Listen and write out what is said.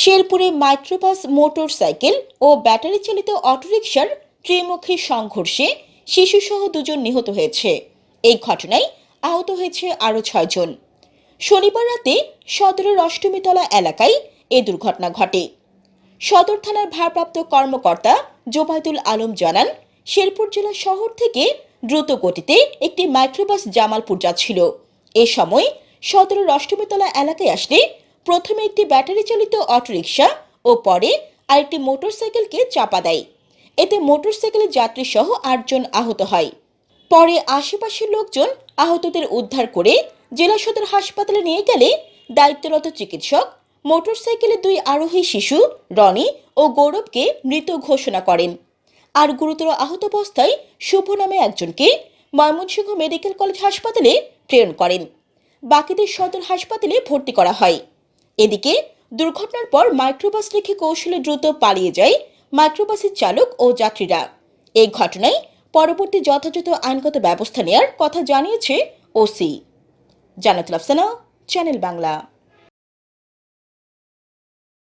শেরপুরে microbus motorcycle ও battery চালিত অটোরিকশার ত্রিমুখী সংঘর্ষে শিশুসহ দুজন নিহত হয়েছে। এই ঘটনায় আহত হয়েছে আরও ছয়জন শনিবার রাতে সদরের অষ্টমীতলা এলাকায় এ দুর্ঘটনা ঘটে। সদর থানার ভারপ্রাপ্ত কর্মকর্তা জোবায়দুল আলম জানান শেরপুর জেলা শহর থেকে দ্রুত গতিতে একটি মাইক্রোবাস জামালপুর যাচ্ছিল। এ সময় সদরের অষ্টমীতলা এলাকায় আসলে প্রথমে একটি ব্যাটারি চালিত অটোরিকশা ও পরে আরেকটি মোটরসাইকেলকে চাপা দেয়। এতে মোটরসাইকেলের যাত্রী সহ আটজন আহত হয়। পরে আশেপাশের লোকজন আহতদের উদ্ধার করে জেলা সদর হাসপাতালে নিয়ে গেলে দায়িত্বরত চিকিৎসক, মোটরসাইকেলের দুই আরোহী শিশু, রনি ও গৌরবকে মৃত ঘোষণা করেন। আর গুরুতর আহত অবস্থায় শুভ নামে একজনকে ময়মনসিংহ মেডিকেল কলেজ হাসপাতালে প্রেরণ করেন। বাকিদের সদর হাসপাতালে ভর্তি করা হয়। এদিকে, দুর্ঘটনার পর মাইক্রোবাস রেখে কৌশলে দ্রুত পালিয়ে যায় মাইক্রোবাসের চালক ও যাত্রীরা। এই ঘটনায় পরবর্তী যথাযথ আইনগত ব্যবস্থা নেওয়ার কথা জানিয়েছে ওসি। জানাতুল আফসানা, চ্যানেল বাংলা।